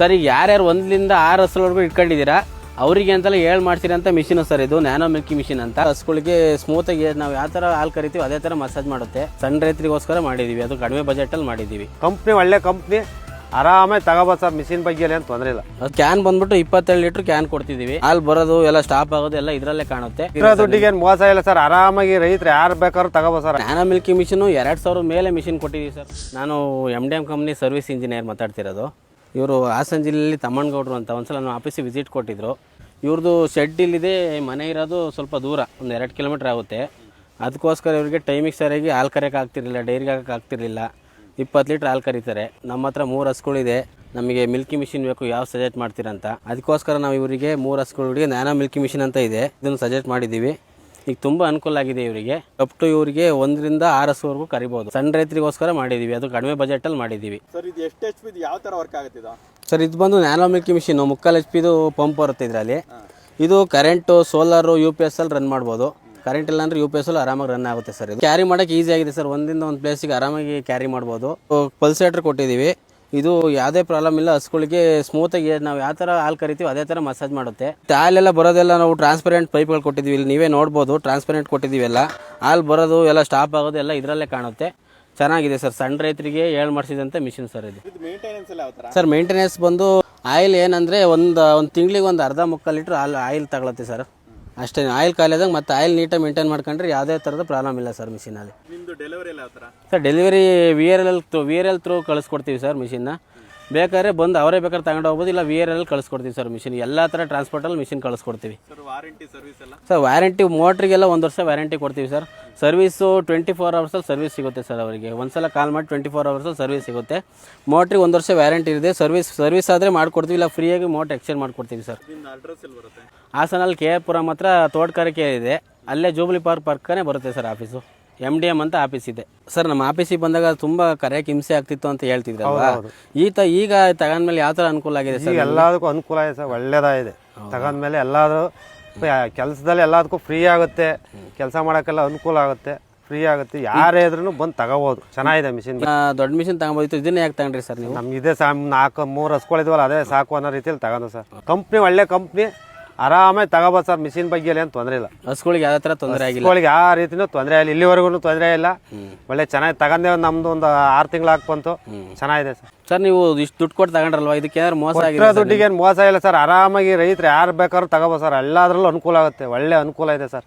Sir ಈಗ ಯಾರ್ಯಾರು ಒಂದ್ಲಿಂದ ಆರು ಹಸುವರೆಗೂ ಇಟ್ಕೊಂಡಿದ್ದೀರಾ ಅವರಿಗೆ ಅಂತೆಲ್ಲ ಹೇಳಿ ಮಾಡ್ತೀರಾ ಅಂತ ಮಿಷಿನ್ ಸರ್ ಇದು ನ್ಯಾನೋ ಮಿಲ್ಕಿ ಮಿಷಿನ್ ಅಂತ. ಹಸುಗಳಿಗೆ ಸ್ಮೂತಾಗಿ ನಾವು ಯಾವ ಥರ ಹಾಲು ಕರಿತೀವಿ ಅದೇ ಥರ ಮಸಾಜ್ ಮಾಡುತ್ತೆ. ಸಣ್ಣ ರೈತರಿಗೋಸ್ಕರ ಮಾಡಿದ್ದೀವಿ ಅದು ಕಡಿಮೆ ಬಜೆಟಲ್ಲಿ ಮಾಡಿದ್ದೀವಿ ಕಂಪ್ನಿ ಒಳ್ಳೆ ಕಂಪ್ನಿ ಆರಾಮಾಗಿ ತಗೋಬೋದು ಸರ್ ಮಿಷಿನ್ ಬಗ್ಗೆ ಏನು ತೊಂದರೆ ಇಲ್ಲ. ಅದು ಕ್ಯಾನ್ ಬಂದ್ಬಿಟ್ಟು ಇಪ್ಪತ್ತೇಳು ಲೀಟರ್ ಕ್ಯಾನ್ ಕೊಡ್ತಿದ್ದೀವಿ ಹಾಲು ಬರೋದು ಎಲ್ಲ ಸ್ಟಾಪ್ ಆಗೋದು ಎಲ್ಲ ಇದರಲ್ಲೇ ಕಾಣುತ್ತೆ. ಇರೋ ದುಡ್ಡಿಗೆ ಏನು ಮೋಸ ಇಲ್ಲ ಸರ್ ಆರಾಮಾಗಿ ರೈತರು ಯಾರು ಬೇಕಾದ್ರೂ ತಗೋಬೋದು ಸರ್. ನ್ಯಾನೋ ಮಿಲ್ಕಿ ಮಿಷಿನು ಎರಡು ಸಾವಿರ ಮೇಲೆ ಮಿಷಿನ್ ಕೊಟ್ಟಿದ್ದೀವಿ ಸರ್. ನಾನು M D M company service engineer ಮಾತಾಡ್ತಿರೋದು. ಇವರು ಹಾಸನ ಜಿಲ್ಲೆಯಲ್ಲಿ ತಮ್ಮಣ್ಣಗೌಡರು ಅಂತ ಒಂದ್ಸಲ ನಾವು ಆಫೀಸಿಗೆ ವಿಸಿಟ್ ಕೊಟ್ಟಿದ್ರು. ಇವ್ರದ್ದು ಶೆಡ್ ಇಲ್ಲಿದೆ, ಮನೆ ಇರೋದು ಸ್ವಲ್ಪ ದೂರ, ಒಂದು ಎರಡು ಕಿಲೋಮೀಟ್ರ್ ಆಗುತ್ತೆ. ಅದಕ್ಕೋಸ್ಕರ ಇವರಿಗೆ ಟೈಮಿಗೆ ಸರಿಯಾಗಿ ಹಾಲು ಕರೆಯೋಕೆ ಆಗ್ತಿರಲಿಲ್ಲ ಡೈರಿಗೆ ಹಾಕಕ್ಕೆ ಆಗ್ತಿರಲಿಲ್ಲ. ಇಪ್ಪತ್ತು ಲೀಟ್ರ್ ಹಾಲು ಕರೀತಾರೆ. ನಮ್ಮ ಹತ್ರ ಮೂರು ಹಸುಗಳಿದೆ ನಮಗೆ ಮಿಲ್ಕಿ ಮಿಷಿನ್ ಬೇಕು, ಯಾವ ಸಜೆಸ್ಟ್ ಮಾಡ್ತೀರಂತ. ಅದಕ್ಕೋಸ್ಕರ ನಾವು ಇವರಿಗೆ ಮೂರು ಹಸುಗಳಿಗೆ ನ್ಯಾನೋ ಮಿಲ್ಕಿ ಮಿಷಿನ್ ಅಂತ ಇದೆ. ಇದನ್ನು ಸಜೆಸ್ಟ್ ಮಾಡಿದ್ದೀವಿ. ಈಗ ತುಂಬ ಅನುಕೂಲ ಆಗಿದೆ ಇವರಿಗೆ. ಅಪ್ ಟು ಇವರಿಗೆ ಒಂದರಿಂದ ಆರು ವರೆಗೂ ಕರಿಬಹುದು ಸಣ್ಣ ರೈತರಿಗೋಸ್ಕರ ಮಾಡಿದ್ದೀವಿ ಅದು ಕಡಿಮೆ ಬಜೆಟಲ್ಲಿ ಮಾಡಿದ್ದೀವಿ ಸರ್ ಇದು ಎಷ್ಟು ಎಚ್ ಪಿ ಯಾವ ಥರ ವರ್ಕ್ ಆಗುತ್ತೆ ಇದು? ಸರ್ ಇದು ಬಂದು ನ್ಯಾನೋ ಮಿಲ್ಕಿ ಮಿಷಿನ್ ಮುಕ್ಕಾಲು ಎಚ್ ಪಿದು ಪಂಪ್ ಬರುತ್ತೆ ಇದರಲ್ಲಿ. ಇದು current solar U P S ಅಲ್ಲಿ ರನ್ ಮಾಡ್ಬೋದು. ಕರೆಂಟ್ ಇಲ್ಲ ಅಂದ್ರೆ ಯು ಪಿ ಎಸ್ ಅಲ್ಲಿ ಆರಾಮಾಗಿ ರನ್ ಆಗುತ್ತೆ ಸರ್ ಇದು. ಕ್ಯಾರಿ ಮಾಡೋಕೆ ಈಸಿ ಆಗಿದೆ ಸರ್. ಒಂದಿಂದ ಒಂದು ಪ್ಲೇಸಿಗೆ ಆರಾಮಾಗಿ ಕ್ಯಾರಿ ಮಾಡ್ಬೋದು. ಪಲ್ಸೇಟರ್ ಕೊಟ್ಟಿದ್ದೀವಿ. ಇದು ಯಾವುದೇ ಪ್ರಾಬ್ಲಮ್ ಇಲ್ಲ ಹಸುಗಳಿಗೆ ಸ್ಮೂತಾಗಿ ನಾವು ಯಾವ ಥರ ಹಾಲು ಕರಿತೀವಿ ಅದೇ ಥರ ಮಸಾಜ್ ಮಾಡುತ್ತೆ. ಹಾಲೆಲ್ಲ ಬರೋದೆಲ್ಲ ನಾವು ಟ್ರಾನ್ಸ್ಪರೆಂಟ್ ಪೈಪ್ಗಳು ಕೊಟ್ಟಿದ್ವಿ ಇಲ್ಲಿ ನೀವೇ ನೋಡ್ಬೋದು ಟ್ರಾನ್ಸ್ಪರೆಂಟ್ ಕೊಟ್ಟಿದ್ದೀವಿ ಎಲ್ಲ ಹಾಲು ಬರೋದು ಎಲ್ಲ ಸ್ಟಾಪ್ ಆಗೋದು ಎಲ್ಲ ಇದರಲ್ಲೇ ಕಾಣುತ್ತೆ. ಚೆನ್ನಾಗಿದೆ ಸರ್. ಸಣ್ಣ ರೈತರಿಗೆ ಹೇಳಿ ಮಾಡಿಸಿದಂಥ ಮಿಷಿನ್ ಸರ್ ಇದು. ಸರ್ ಮೇಂಟೆನೆನ್ಸ್ ಬಂದು ಆಯಿಲ್ ಏನಂದರೆ ಒಂದು ಒಂದು ತಿಂಗಳಿಗೆ ಒಂದು ಅರ್ಧ ಮುಕ್ಕಾಲು ಲೀಟ್ರ್ ಹಾಲು ಆಯಿಲ್ ತಗೊಳುತ್ತೆ ಸರ್. ಅಷ್ಟೇ ಆಯಿಲ್ ಖಾಲಿಯಾದಾಗ ಮತ್ತೆ ಆಯಿಲ್ ನೀಟಾಗಿ ಮೇಂಟೈನ್ ಮಾಡ್ಕೊಂಡ್ರೆ ಯಾವುದೇ ಥರದ ಪ್ರಾಬ್ಲಮ್ ಇಲ್ಲ ಸರ್ ಮಿಷಿನಲ್ಲಿ ನಿಮ್ಮದು ಡೆಲಿವರಿ ಎಲ್ಲ ಯಾವ ಥರ? Sir delivery V R L through V R L through ಕಳಿಸ್ಕೊಡ್ತೀವಿ ಸರ್ ಮಿಷಿನ್ನ ಬೇಕಾದ್ರೆ ಬಂದು ಅವರೇ ಬೇಕಾದ್ರೆ ತಗೊಂಡು ಹೋಗ್ಬೋದು ಇಲ್ಲ ವಿ ಆರ್ ಎಲ್ ಕಳಿಸ್ಕೊಡ್ತೀವಿ ಸರ್ ಮಿಷಿನ್ ಎಲ್ಲ ಥರ ಟ್ರಾನ್ಸ್ಪೋರ್ಟಲ್ಲಿ ಮಿಷಿನ್ ಕಳಿಸ್ಕೊಡ್ತೀವಿ. ಸರ್ ವ್ಯಾರಂಟಿ ಮೋಟ್ರಿಗೆಲ್ಲ ಒಂದು ವರ್ಷ ವ್ಯಾರಂಟಿ ಕೊಡ್ತೀವಿ ಸರ್ ಸರ್ವಿಸು ಟ್ವೆಂಟಿ ಫೋರ್ ಅವರ್ಸಲ್ಲಿ ಸರ್ವಿಸ್ ಸಿಗುತ್ತೆ ಸರ್ ಅವರಿಗೆ. ಒಂದ್ಸಲ ಕಾಲ್ ಮಾಡಿ ಟ್ವೆಂಟಿ ಫೋರ್ ಅವರ್ಸಲ್ಲಿ ಸರ್ವಿಸ್ ಸಿಗುತ್ತೆ. ಮೋಟ್ರಿಗೆ ಒಂದು ವರ್ಷ ವ್ಯಾರಂಟಿ ಇದೆ. ಸರ್ವಿಸ್ ಸರ್ವಿಸ್ ಆದರೆ ಮಾಡಿಕೊಡ್ತೀವಿ ಇಲ್ಲ ಫ್ರೀಯಾಗಿ ಮೋಟ್ ಎಕ್ಸ್ಚೇಂಜ್ ಮಾಡ್ಕೊಡ್ತೀವಿ ಸರ್ ಹಾಸನಲ್ಲಿ ಕೆ ಆರ್ ಪುರಂ ಹತ್ರ ತೋಟಗಾರಿಕೆ ಇದೆ. ಅಲ್ಲೇ ಜೂಬ್ಲಿ ಪಾರ್ಕ್ ಪರ್ಕನೇ ಬರುತ್ತೆ sir office M D M ಅಂತ ಆಫೀಸ್ ಇದೆ. ಸರ್ ನಮ್ಮ ಆಫೀಸಿಗೆ ಬಂದಾಗ ತುಂಬಾ ಕರೆಯಕ್ಕೆ ಹಿಂಸೆ ಆಗ್ತಿತ್ತು ಅಂತ ಹೇಳ್ತಿದ್ರೆ ಈ ತ ಈಗ ತಗೊಂಡ್ಮೇಲೆ ಯಾವ ಥರ ಅನುಕೂಲ ಆಗಿದೆ ಈಗ ಸರ್ ಎಲ್ಲದಕ್ಕೂ ಅನುಕೂಲ ಇದೆ ಸರ್ ಒಳ್ಳೇದಾಗಿದೆ ತಗೊಂಡ್ಮೇಲೆ ಎಲ್ಲಾದ್ರೂ ಕೆಲಸದಲ್ಲಿ ಎಲ್ಲದಕ್ಕೂ ಫ್ರೀ ಆಗುತ್ತೆ. ಕೆಲಸ ಮಾಡೋಕ್ಕೆಲ್ಲ ಅನುಕೂಲ ಆಗುತ್ತೆ ಫ್ರೀ ಆಗುತ್ತೆ. ಯಾರೇ ಇದ್ರೂ ಬಂದು ತಗೋಬೋದು. ಚೆನ್ನಾಗಿದೆ ಮಿಷಿನ್. ದೊಡ್ಡ ಮಿಷಿನ್ ತಗೊಂಬೋದಿತ್ತು ಇದನ್ನೇ ಯಾಕೆ ತಗೊಂಡ್ರಿ ಸರ್ ನೀವು? ನಮ್ಗೆ ಇದೆ ಸಾ ನಾಲ್ಕು ಮೂರು ಹಸ್ಕೊಳಿದ್ವಲ್ಲ ಅದೇ ಸಾಕು ಅನ್ನೋ ರೀತಿಯಲ್ಲಿ ತಗೊಂಡು ಸರ್. ಕಂಪ್ನಿ ಒಳ್ಳೆ ಕಂಪ್ನಿ. ಆರಾಮಾಗಿ ತಗೋಬೋದು ಸರ್ ಮಿಷಿನ್ ಬಗ್ಗೆ ಏನು ತೊಂದರೆ ಇಲ್ಲ. ಹಸುಗಳಿಗೆ ಯಾವ ಥರ ತೊಂದರೆ ಆಗಿಲ್ಲ. ಹಸುಗಳಿಗೆ ಯಾವ ರೀತಿನೂ ತೊಂದರೆ ಇಲ್ಲ ಇಲ್ಲಿವರೆಗೂ ತೊಂದರೆ ಇಲ್ಲ. ಒಳ್ಳೆ ಚೆನ್ನಾಗಿ ತಗೊಂಡೆ ಒಂದು ನಮ್ದು ಒಂದು ಆರು ತಿಂಗಳು ಬಂತು. ಚೆನ್ನಾಗಿದೆ ಸರ್. ಸರ್ ನೀವು ಇಷ್ಟು ದುಡ್ಡು ಕೊಟ್ಟು ತಗೊಂಡ್ರಲ್ವಾ? ಇದಕ್ಕೆ ಏನಾದ್ರು ಮೋಸ ಆಗಿಲ್ಲ ಇರೋ ದುಡ್ಡಿಗೆ ಏನು ಮೋಸ ಇಲ್ಲ ಸರ್. ಆರಾಮಾಗಿ ರೈತರು ಯಾರು ಬೇಕಾದ್ರೂ ತಗೋಬೋದು ಸರ್. ಎಲ್ಲದರಲ್ಲೂ ಅನುಕೂಲ ಆಗುತ್ತೆ. ಒಳ್ಳೆ ಅನುಕೂಲ ಇದೆ ಸರ್.